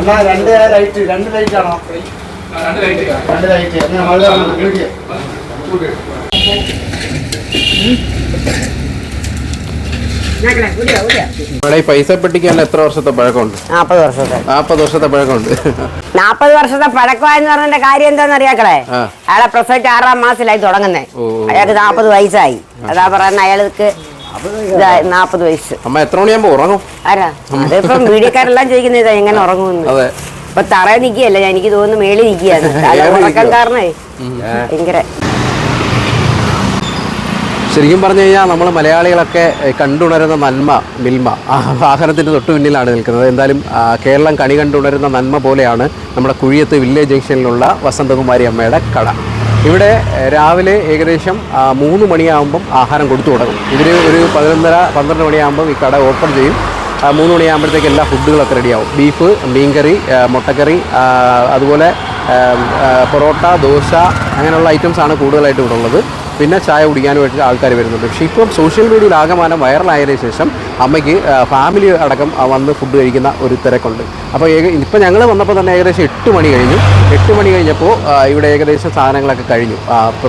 എന്നാ രണ്ട് ലൈറ്റ് രണ്ട് ലൈറ്റ് ആണോ? രണ്ട് ലൈറ്റ് രണ്ട് ലൈറ്റ് വീട്ടിൽ ഇവിടെ ഈ പൈസ പെട്ടിക്കാൻ എത്ര വർഷത്തെ പഴക്കമുണ്ട്? നാപ്പത് വർഷത്തെ. നാൽപ്പത് വർഷത്തെ പഴക്കമുണ്ട്. നാപ്പത് വർഷത്തെ പഴക്കമായെന്ന് പറഞ്ഞതിന്റെ കാര്യം എന്താന്ന് അറിയാക്കളെ. അയാളെ പ്രസവിച്ച് ആറാം മാസത്തിലായി തുടങ്ങുന്നേ. അയാൾക്ക് നാപ്പത് വയസ്സായി. അതാ പറയുന്ന അയാൾക്ക് നാപ്പത് വയസ്സ്. അമ്മ എത്ര മണിയാകുമ്പോ ഉറങ്ങും? ആരാ? അതിപ്പം വീഡിയോക്കാരെല്ലാം ചോദിക്കുന്നത് എങ്ങനെ ഉറങ്ങുമെന്ന്. ഇപ്പൊ തറ നിൽക്കുകയല്ല ഞാൻ എനിക്ക് തോന്നുന്നു മേളിൽ നിൽക്കുകയാണ്. ഉറക്കം കാരണേ ഭയങ്കര. ശരിക്കും പറഞ്ഞു കഴിഞ്ഞാൽ നമ്മൾ മലയാളികളൊക്കെ കണ്ടുണരുന്ന നന്മ മിൽമ ആ വാഹനത്തിന്റെ തൊട്ട് മുന്നിലാണ് നിൽക്കുന്നത്. എന്തായാലും കേരളം കണി കണ്ടുണരുന്ന നന്മ പോലെയാണ് നമ്മുടെ കുഴിയത്ത് വില്ലേജ് ജംഗ്ഷനിലുള്ള വസന്തകുമാരി അമ്മയുടെ കട. ഇവിടെ രാവിലെ ഏകദേശം മൂന്ന് മണിയാകുമ്പം ആഹാരം കൊടുത്തു തുടങ്ങും. ഇവർ ഒരു പതിനൊന്നര പന്ത്രണ്ട് മണിയാകുമ്പം ഈ കട ഓപ്പൺ ചെയ്യും. മൂന്ന് മണിയാകുമ്പോഴത്തേക്ക് എല്ലാ ഫുഡുകളൊക്കെ റെഡിയാവും. ബീഫ് മീൻകറി കറി മുട്ടക്കറി അതുപോലെ പൊറോട്ട ദോശ അങ്ങനെയുള്ള ഐറ്റംസാണ് കൂടുതലായിട്ട് ഇവിടെ ഉള്ളത്. പിന്നെ ചായ കുടിക്കാനുമായിട്ട് ആൾക്കാർ വരുന്നുണ്ട്. പക്ഷേ ഇപ്പം സോഷ്യൽ മീഡിയയിൽ ആകമാനം വൈറലായതിനു ശേഷം അമ്മയ്ക്ക് ഫാമിലി അടക്കം വന്ന് ഫുഡ് കഴിക്കുന്ന ഒരു തിരക്കുണ്ട്. അപ്പോൾ ഏക ഇപ്പം ഞങ്ങൾ വന്നപ്പോൾ തന്നെ ഏകദേശം എട്ട് മണി കഴിഞ്ഞു. എട്ട് മണി കഴിഞ്ഞപ്പോൾ ഇവിടെ ഏകദേശം സാധനങ്ങളൊക്കെ കഴിഞ്ഞു.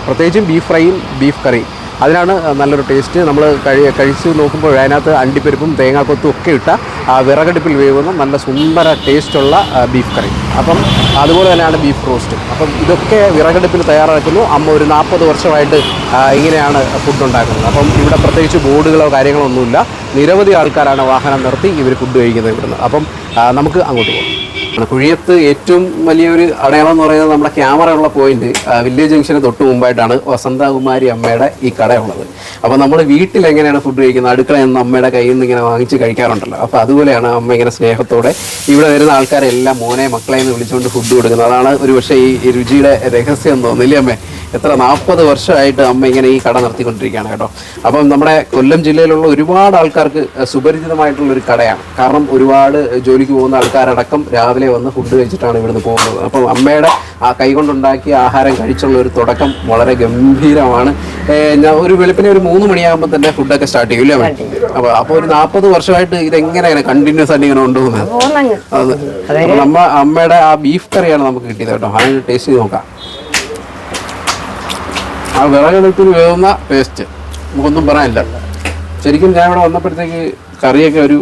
പ്രത്യേകിച്ചും ബീഫ് ഫ്രൈയും ബീഫ് കറിയും അതിനാണ് നല്ലൊരു ടേസ്റ്റ് നമ്മൾ കഴി കഴിച്ച് നോക്കുമ്പോൾ അതിനകത്ത് അണ്ടിപ്പരിപ്പും തേങ്ങാക്കൊത്തും ഒക്കെ ഇട്ട വിറകടുപ്പിൽ വേവുന്ന നല്ല സുന്ദര ടേസ്റ്റുള്ള ബീഫ് കറി അപ്പം അതുപോലെ തന്നെയാണ് ബീഫ് റോസ്റ്റ് അപ്പം ഇതൊക്കെ വിറകടുപ്പിൽ തയ്യാറാക്കുന്നു. അമ്മ ഒരു നാൽപ്പത് വർഷമായിട്ട് ഇങ്ങനെയാണ് ഫുഡ് ഉണ്ടാക്കുന്നത്. അപ്പം ഇവിടെ പ്രത്യേകിച്ച് ബോർഡുകളോ കാര്യങ്ങളോ ഒന്നുമില്ല. നിരവധി ആൾക്കാരാണ് വാഹനം നിർത്തി ഇവർ ഫുഡ് കഴിക്കുന്നത് ഇവിടുന്ന്. അപ്പം നമുക്ക് അങ്ങോട്ട് പോകാം. കുഴിയത്ത് ഏറ്റവും വലിയൊരു അടയാളം എന്ന് പറയുന്നത് നമ്മുടെ ക്യാമറ ഉള്ള പോയിന്റ് വില്ലേജ് ജംഗ്ഷന് തൊട്ട് മുമ്പായിട്ടാണ് വസന്തകുമാരി അമ്മയുടെ ഈ കടയുള്ളത്. അപ്പോൾ നമ്മൾ വീട്ടിൽ എങ്ങനെയാണ് ഫുഡ് കഴിക്കുന്നത്? അടുക്കള എന്ന് അമ്മയുടെ കയ്യിൽ നിന്ന് ഇങ്ങനെ വാങ്ങിച്ച് കഴിക്കാറുണ്ടല്ലോ. അപ്പോൾ അതുപോലെയാണ് അമ്മ ഇങ്ങനെ സ്നേഹത്തോടെ ഇവിടെ വരുന്ന ആൾക്കാരെല്ലാം മോനെ മക്കളെ എന്ന് വിളിച്ചുകൊണ്ട് ഫുഡ് കൊടുക്കുന്നത്. അതാണ് ഒരു പക്ഷേ ഈ രുചിയുടെ രഹസ്യം എന്ന് തോന്നുന്നില്ലേ അമ്മേ? എത്ര നാൽപ്പത് വർഷമായിട്ട് അമ്മ ഇങ്ങനെ ഈ കട നടത്തിക്കൊണ്ടിരിക്കുകയാണ് കേട്ടോ. അപ്പം നമ്മുടെ കൊല്ലം ജില്ലയിലുള്ള ഒരുപാട് ആൾക്കാർക്ക് സുപരിചിതമായിട്ടുള്ള ഒരു കടയാണ്. കാരണം ഒരുപാട് ജോലിക്ക് പോകുന്ന ആൾക്കാരടക്കം രാവിലെ വന്ന് ഫുഡ് കഴിച്ചിട്ടാണ് ഇവിടുന്ന് പോകുന്നത്. അപ്പം അമ്മയുടെ ആ കൈകൊണ്ടുണ്ടാക്കിയ ആഹാരം കഴിച്ചുള്ള ഒരു തുടക്കം വളരെ ഗംഭീരമാണ്. ഞാൻ ഒരു വെളുപ്പിനെ ഒരു മൂന്ന് മണിയാകുമ്പോൾ തന്നെ ഫുഡൊക്കെ സ്റ്റാർട്ട് ചെയ്യും അല്ലേ അപ്പൊ അപ്പോൾ ഒരു നാൽപ്പത് വർഷമായിട്ട് ഇതെങ്ങനെയാണ് കണ്ടിന്യൂസ് ആയിട്ട് ഇങ്ങനെ കൊണ്ടുപോകുന്നത് അത്. നമ്മ അമ്മയുടെ ആ ബീഫ് കറിയാണ് നമുക്ക് കിട്ടിയത് കേട്ടോ. അതിന് ടേസ്റ്റ് ചെയ്ത് നോക്കാം. ആ വിറകെടുപ്പിൽ വേവുന്ന പേസ്റ്റ് നമുക്കൊന്നും പറയാനില്ല. ശരിക്കും ഞാൻ ഇവിടെ വന്നപ്പോഴത്തേക്ക് കറിയൊക്കെ ഒരു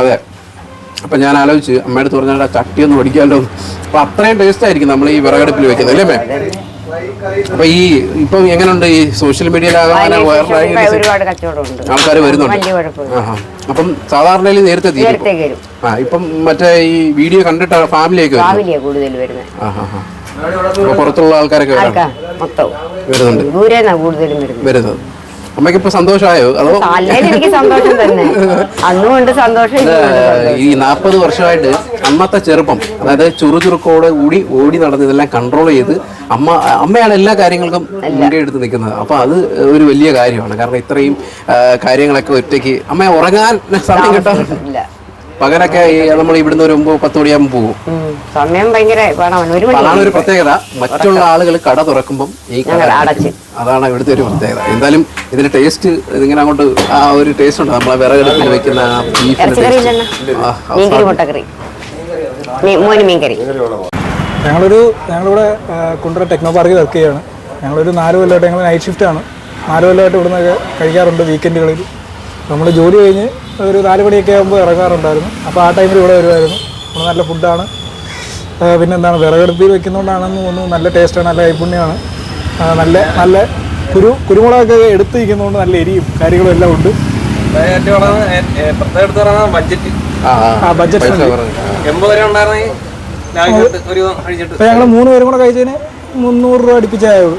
അതെ. അപ്പം ഞാൻ ആലോചിച്ച് അമ്മയുടെ പറഞ്ഞാൽ ചട്ടി ഒന്ന് പഠിക്കാമല്ലോ അപ്പം അത്രയും ടേസ്റ്റ് ആയിരിക്കും നമ്മൾ ഈ വിറകടുപ്പിൽ വെക്കുന്നത് അല്ലേ മേ അപ്പൊ ഈ ഇപ്പം എങ്ങനെയുണ്ട് ഈ സോഷ്യൽ മീഡിയയിലാകാൻ വൈറലായി ആൾക്കാർ വരുന്നുണ്ട്. അപ്പം സാധാരണയിൽ നേരത്തെ തീരും ആ ഇപ്പം മറ്റേ ഈ വീഡിയോ കണ്ടിട്ട് ഫാമിലിയൊക്കെ. അപ്പൊ പുറത്തുള്ള ആൾക്കാരൊക്കെ വരാം. ആൾക്കാ വരുന്നുണ്ട്. വരുന്നത്. അമ്മയ്ക്ക് ഇപ്പൊ സന്തോഷമായോ? അതോ എനിക്ക് സന്തോഷം തന്നെ. അന്നും ഉണ്ട് സന്തോഷം. ഈ നാൽപ്പത് വർഷമായിട്ട് അന്നത്തെ ചെറുപ്പം അതായത് ചുറുചുറുക്കോടെ കൂടി ഓടി നടന്ന് ഇതെല്ലാം കൺട്രോൾ ചെയ്ത് അമ്മ അമ്മയാണ് എല്ലാ കാര്യങ്ങൾക്കും എടുത്ത് നിൽക്കുന്നത്. അപ്പൊ അത് ഒരു വലിയ കാര്യമാണ്. കാരണം ഇത്രയും കാര്യങ്ങളൊക്കെ ഒറ്റയ്ക്ക് അമ്മ ഉറങ്ങാൻ സമയം കിട്ടാറുണ്ട് ഇല്ല. പകലൊക്കെ നമ്മൾ ഇവിടുന്ന് ഒരു ഒമ്പത് പത്ത് മണിയാകുമ്പോൾ പോകും. സമയം ഭയങ്കര അതാണ് ഒരു പ്രത്യേകത. മറ്റുള്ള ആളുകൾ കട തുറക്കുമ്പം ഈ കട അടച്ച്. അതാണ് ഇവിടുത്തെ ഒരു പ്രത്യേകത. എന്തായാലും ഇതിന്റെ ടേസ്റ്റ് ഇതിങ്ങനെ അങ്ങോട്ട് ആ ഒരു ടേസ്റ്റ് ഉണ്ട്. നമ്മളെ വിറകടുപ്പിൽ വെക്കുന്ന ഞങ്ങളൊരു ഞങ്ങളിവിടെ കുണ്ടറ ടെക്നോ പാർക്കിൽ വർക്ക് ചെയ്യാണ്. ഞങ്ങളൊരു നാല് കൊല്ലമായിട്ട് ഞങ്ങൾ നൈറ്റ് ഷിഫ്റ്റ് ആണ്. നാല് കൊല്ലമായിട്ട് ഇവിടുന്നൊക്കെ കഴിക്കാറുണ്ട് വീക്കെൻഡുകളിൽ നമ്മൾ ജോലി കഴിഞ്ഞ് ഒരു നാല് മണിയൊക്കെ ആകുമ്പോൾ ഇറങ്ങാറുണ്ടായിരുന്നു. അപ്പോൾ ആ ടൈമിൽ ഇവിടെ വരുമായിരുന്നു നമ്മൾ നല്ല ഫുഡാണ് പിന്നെ എന്താണ് വിറകടുപ്പിൽ വെക്കുന്നതുകൊണ്ടാണെന്ന് തോന്നുന്നു. നല്ല ടേസ്റ്റാണ് നല്ല കൈപ്പുണ്യമാണ് നല്ല നല്ല കുരു കുരുമുളകൊക്കെ എടുത്ത് വയ്ക്കുന്നതുകൊണ്ട് നല്ല എരിയും കാര്യങ്ങളും എല്ലാം ഉണ്ട്. ബഡ്ജറ്റ് അപ്പോൾ ഞങ്ങൾ മൂന്ന് പേരും കൂടെ കഴിച്ചതിന് മുന്നൂറ് രൂപ അടുപ്പിച്ചായുള്ളൂ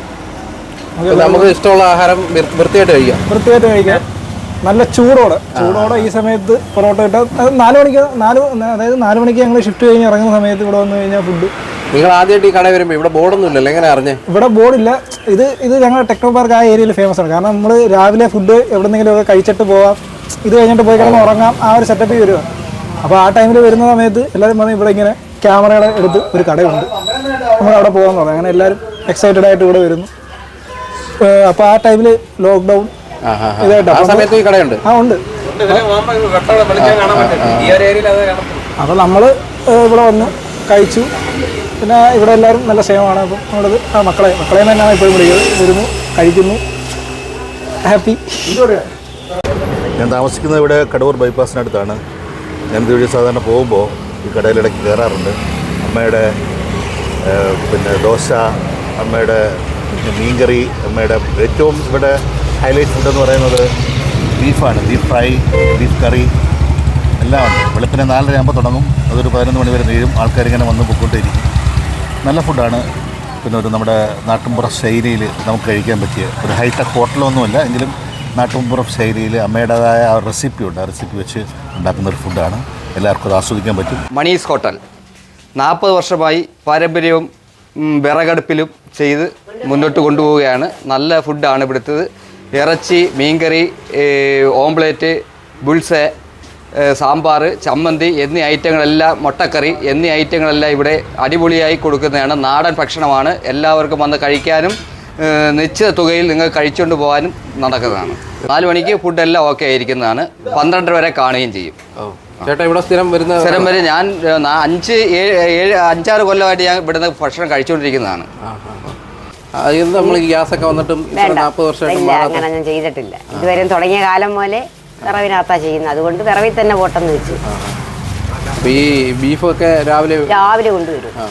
നമുക്ക് ഇഷ്ടമുള്ള ആഹാരം വൃത്തിയായിട്ട് കഴിക്കാം. വൃത്തിയായിട്ട് കഴിക്കാം. നല്ല ചൂടോടെ. ചൂടോടെ ഈ സമയത്ത് പൊറോട്ട കിട്ടാം അത് നാല് മണിക്ക് നാല് അതായത് നാല് മണിക്ക് ഞങ്ങൾ ഷിഫ്റ്റ് കഴിഞ്ഞ് ഇറങ്ങുന്ന സമയത്ത് ഇവിടെ വന്നു കഴിഞ്ഞാൽ ഫുഡ് നിങ്ങൾ ആദ്യമായിട്ട് ഈ കടയിൽ വരുമ്പോൾ ഇവിടെ ബോർഡൊന്നും ഇല്ലല്ലോ എങ്ങനെ അറിഞ്ഞേ? ഇവിടെ ബോർഡില്ല. ഇത് ഇത് ഞങ്ങൾ ടെക്നോ പാർക്ക് ആ ഏരിയയിൽ ഫേമസ് ആണ്. കാരണം നമ്മൾ രാവിലെ ഫുഡ് എവിടെന്നെങ്കിലും ഒക്കെ കഴിച്ചിട്ട് പോവാം. ഇത് കഴിഞ്ഞിട്ട് പോയി കിടന്ന് ഉറങ്ങാം. ആ ഒരു സെറ്റപ്പ് വരിക അപ്പോൾ ആ ടൈമിൽ വരുന്ന സമയത്ത് എല്ലാവരും വന്ന് ഇവിടെ ഇങ്ങനെ ക്യാമറയുടെ എടുത്ത് ഒരു കടയുണ്ട്. നമ്മൾ അവിടെ പോകാൻ തുടങ്ങി അങ്ങനെ എല്ലാവരും എക്സൈറ്റഡ് ആയിട്ട് ഇവിടെ വരുന്നു. അപ്പോൾ ആ ടൈമിൽ ലോക്ക്ഡൗൺ. ഇതായിട്ട് ആ സമയത്ത് ഈ കടയുണ്ട്. ഉണ്ട്. അപ്പോൾ നമ്മൾ ഇവിടെ വന്ന് കഴിച്ചു. പിന്നെ ഇവിടെ എല്ലാവരും നല്ല സേവമാണ് അപ്പം നമ്മളത് ആ മക്കളെ മക്കളെ തന്നെയാണ് ഇപ്പോഴും വിളിക്കുന്നത്. വരുന്നു കഴിക്കുന്നു. ഹാപ്പി ഞാൻ താമസിക്കുന്നത് ഇവിടെ കടവൂർ ബൈപ്പാസിനടുത്താണ് ഞാൻ ഇതുവഴി സാധാരണ പോകുമ്പോൾ ഈ കടയിലിടയ്ക്ക് കയറാറുണ്ട്. അമ്മയുടെ പിന്നെ ദോശ അമ്മയുടെ മീൻകറി അമ്മയുടെ ഏറ്റവും ഇവിടെ ഹൈലൈറ്റ് ഫുഡ് എന്ന് പറയുന്നത് ബീഫാണ് ബീഫ് ഫ്രൈ ബീഫ് കറി എല്ലാം ഉണ്ട്. വെളുപ്പിനെ നാലര ആകുമ്പോൾ തുടങ്ങും. അതൊരു പതിനൊന്ന് മണി വരെ ആൾക്കാർ ആൾക്കാരിങ്ങനെ വന്ന് പൊക്കോണ്ടിരിക്കും. നല്ല ഫുഡാണ് പിന്നെ ഒരു നമ്മുടെ നാട്ടുംപുറ ശൈലിയിൽ നമുക്ക് കഴിക്കാൻ പറ്റിയ ഒരു ഹൈടെക് ഹോട്ടലൊന്നുമല്ല എങ്കിലും നാട്ടുംപുറം ശൈലിയിൽ അമ്മയുടേതായ ആ റെസിപ്പി ഉണ്ട്. ആ റെസിപ്പി വെച്ച് ഉണ്ടാക്കുന്ന ഒരു ഫുഡാണ് എല്ലാവർക്കും അത് ആസ്വദിക്കാൻ പറ്റും. മണീസ് ഹോട്ടൽ. നാൽപ്പത് വർഷമായി പാരമ്പര്യവും വിറകടുപ്പിലും ചെയ്ത് മുന്നോട്ട് കൊണ്ടുപോവുകയാണ്. നല്ല ഫുഡാണ് ഇവിടുത്തത്. ഇറച്ചി മീൻകറി ഓംപ്ലേറ്റ് ബുൾസ് സാമ്പാർ ചമ്മന്തി എന്നീ ഐറ്റങ്ങളെല്ലാം മുട്ടക്കറി എന്നീ ഐറ്റങ്ങളെല്ലാം ഇവിടെ അടിപൊളിയായി കൊടുക്കുന്നതാണ്. നാടൻ ഭക്ഷണമാണ്. എല്ലാവർക്കും വന്ന് കഴിക്കാനും നിശ്ചിത തുകയിൽ നിങ്ങൾ കഴിച്ചുകൊണ്ട് പോകാനും നടക്കുന്നതാണ്. നാല് മണിക്ക് ഫുഡെല്ലാം ഓക്കെ ആയിരിക്കുന്നതാണ്. പന്ത്രണ്ടര വരെ കാണുകയും ചെയ്യും. ചേട്ടാ ഇവിടെ സ്ഥിരം വരുന്ന സ്ഥിരം വരെ ഞാൻ അഞ്ച് ഏഴ് ഏഴ് അഞ്ചാറ് കൊല്ലമായിട്ട് ഞാൻ ഇവിടുന്ന് ഭക്ഷണം കഴിച്ചുകൊണ്ടിരിക്കുന്നതാണ് അത് നമ്മൾ ഈ ഗ്യാസൊക്കെ വന്നിട്ടും നാൽപ്പത് വർഷമായിട്ട് അങ്ങനെ ഞാൻ ചെയ്തിട്ടില്ല. ഇതുവരെയും തുടങ്ങിയ കാലം പോലെ വിറവിനകത്താ ചെയ്യുന്നത്. അതുകൊണ്ട് വിറവിൽ തന്നെ പോട്ടെന്ന് വെച്ചു. ഈ ബീഫൊക്കെ രാവിലെ രാവിലെ കൊണ്ടുവരും. ആ.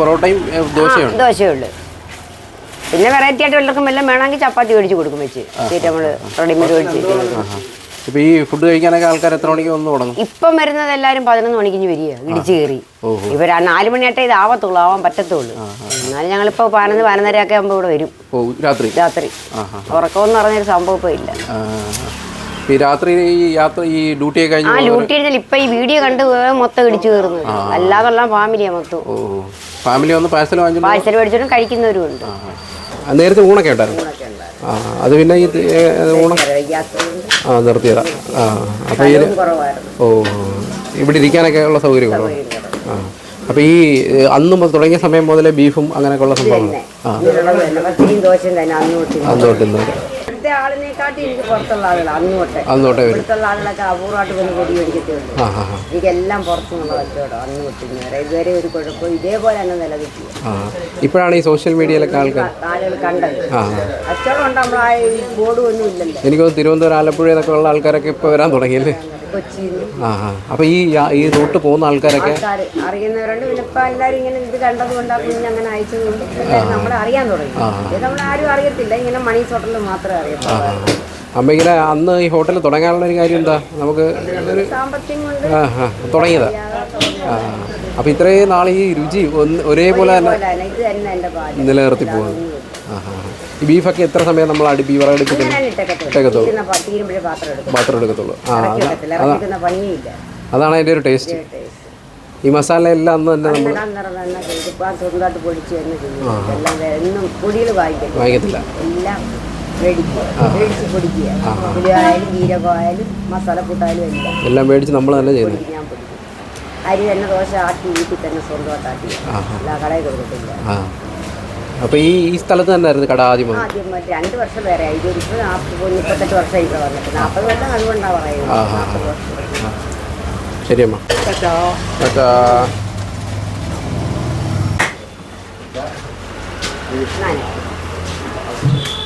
പൊറോട്ടയും ഏ, ദോശയുണ്ട്. ദോശയുള്ളു പിന്നെ വെറൈറ്റി ആയിട്ട് എല്ലാവർക്കും എല്ലാം വേണമെങ്കിൽ ചപ്പാത്തി മേടിച്ച് കൊടുക്കും വെച്ച്. നമ്മൾ റെഡിമേഡ് മേടിച്ച് ഇപ്പോൾ ഈ ഫുഡ് കഴിക്കാനൊക്കെ ആൾക്കാർ എത്ര മണിക്ക് വന്ന് തുടങ്ങും? ഇപ്പം വരുന്നത് എല്ലാരും പതിനൊന്ന് മണിക്ക് ഇഞ്ഞ് വരിക ഇടിച്ചു കയറി. ഇവർ ആ നാല് മണിയായിട്ടേ ഇത് ആവത്തുള്ളൂ ആവാൻ പറ്റത്തുള്ളൂ. എന്നാലും ഞങ്ങളിപ്പോ പതിനൊന്ന് പതിനൊന്നരയൊക്കെ ആകുമ്പോൾ ഇവിടെ വരും. ഓ രാത്രി? രാത്രി. ഉറക്കമെന്ന് പറഞ്ഞൊരു സംഭവം ഇപ്പൊ ഇല്ല. ആ. ഈ രാത്രി ഈ യാത്ര ഈ ഡ്യൂട്ടിയൊക്കെ ആ കഴിഞ്ഞ് ഡ്യൂട്ടി കഴിഞ്ഞാൽ ഇപ്പൊ ഈ വീഡിയോ കണ്ട് മൊത്തം ഇടിച്ചു കയറുന്നത്. അല്ലാതെല്ലാം ഫാമിലിയാ മൊത്തം. ഓ ഫാമിലി വന്ന് പാഴ്സൽ വാങ്ങിച്ചു പാഴ്സൽ മേടിച്ചിട്ടും കഴിക്കുന്നവരും ഉണ്ട്. നേരത്തെ ഊണൊക്കെ ഉണ്ടായിരുന്നു? ആ അത് പിന്നെ ഈ ഊണം ആ നിർത്തിയതാ. ആ അപ്പോൾ ഈ ഓ ഇവിടെ ഇരിക്കാനൊക്കെ ഉള്ള സൗകര്യം ആ അപ്പോൾ ഈ അന്ന് മുതൽ തുടങ്ങിയ സമയം മുതലേ ബീഫും അങ്ങനെയൊക്കെ ഉള്ള സംഭവങ്ങൾ ആ. അന്ന് തൊട്ട് ഇവിടുത്തെ ആളിനെക്കാട്ടി എനിക്ക് പുറത്തുള്ള ആളുകളാണ് അന്ന് തൊട്ടേ വരും. ആളുകളൊക്കെ അപൂർവമായിട്ട് വന്ന് പൊടി മേടിക്കത്തുള്ളൂ. എനിക്കെല്ലാം പുറത്തുനിന്നുള്ള കച്ചവടം അന്ന് തൊട്ട് ഇന്ന് വരെ. ഇതുവരെ ഒരു കുഴപ്പം ഇതേപോലെ തന്നെ നിലനിൽക്കുക ഇപ്പോഴാണ് ഈ സോഷ്യൽ മീഡിയയിലൊക്കെ ആൾക്കാർ ആളുകൾ കണ്ടത്. കച്ചവടം ഉണ്ട് ഈ ബോർഡും ഒന്നും ഇല്ലല്ലോ. എനിക്ക് തോന്നുന്നു തിരുവനന്തപുരം ആലപ്പുഴ എന്നൊക്കെ ഉള്ള ആൾക്കാരൊക്കെ ഇപ്പോൾ വരാൻ തുടങ്ങിയല്ലേ? ആ ആ. അപ്പോൾ ഈ ഈ റൂട്ട് പോകുന്ന ആൾക്കാരൊക്കെ ആൾക്കാർ അറിയുന്നവരുണ്ട്. പിന്നെ ഇപ്പൊ എല്ലാവരും ഇങ്ങനെ ഇത് കണ്ടതുകൊണ്ട് ആ കുഞ്ഞ് അങ്ങനെ അയച്ചതുകൊണ്ട് നമ്മൾ അറിയാൻ തുടങ്ങി. ഇത് നമ്മൾ ആരും അറിയത്തില്ല. ഇങ്ങനെ മണി ഹോട്ടലിൽ മാത്രമേ അറിയത്തുള്ളൂ. അമ്മ ഇങ്ങനെ അന്ന് ഈ ഹോട്ടൽ തുടങ്ങാനുള്ള ഒരു കാര്യം എന്താ? നമുക്ക് ഒരു സാമ്പത്തികം കൊണ്ട് ആ ആ. തുടങ്ങിയതാ. ആ അപ്പോൾ ഇത്രയും നാൾ ഈ രുചി ഒന്ന് ഒരേപോലെ തന്നെ ഇത് തന്നെ എന്റെ നിലനിർത്തി പോകുന്നു ആ ആ ആ. ഈ ബീഫൊക്കെ എത്ര സമയം നമ്മൾ അടുപ്പി തീരുമ്പോഴേ പാത്രം എടുക്കത്തുള്ളൂ. ആ അതാണ് അതിന്റെ ഒരു ടേസ്റ്റ്. ഈ മസാല എല്ലാം അന്ന് തന്നെ നമ്മൾ വാങ്ങിക്കത്തില്ല എല്ലാം മേടിച്ച് നമ്മൾ തന്നെ ചെയ്യുന്നത്. അരി തന്നെ ദോശ ആട്ടി വീട്ടിൽ തന്നെ സ്വന്തമായിട്ട് ആട്ടി എല്ലാ കടയിൽ കൊടുക്കത്തില്ല. അപ്പോൾ ഈ ഈ സ്ഥലത്ത് തന്നെ ആയിരുന്നു കട ആദ്യം വന്നത്? ആദ്യം രണ്ട് വർഷം വേറെ ആയി. ഇപ്പോൾ നാൽപ്പത് മുപ്പത്തെട്ട് വർഷം ഇവിടെ വന്നിട്ട്. നാൽപ്പത് കൊല്ലം അതുകൊണ്ടാണ് പറയുന്നത്. നാൽപ്പത് വർഷം. ശരി അമ്മ. ടാറ്റാ ഞാൻ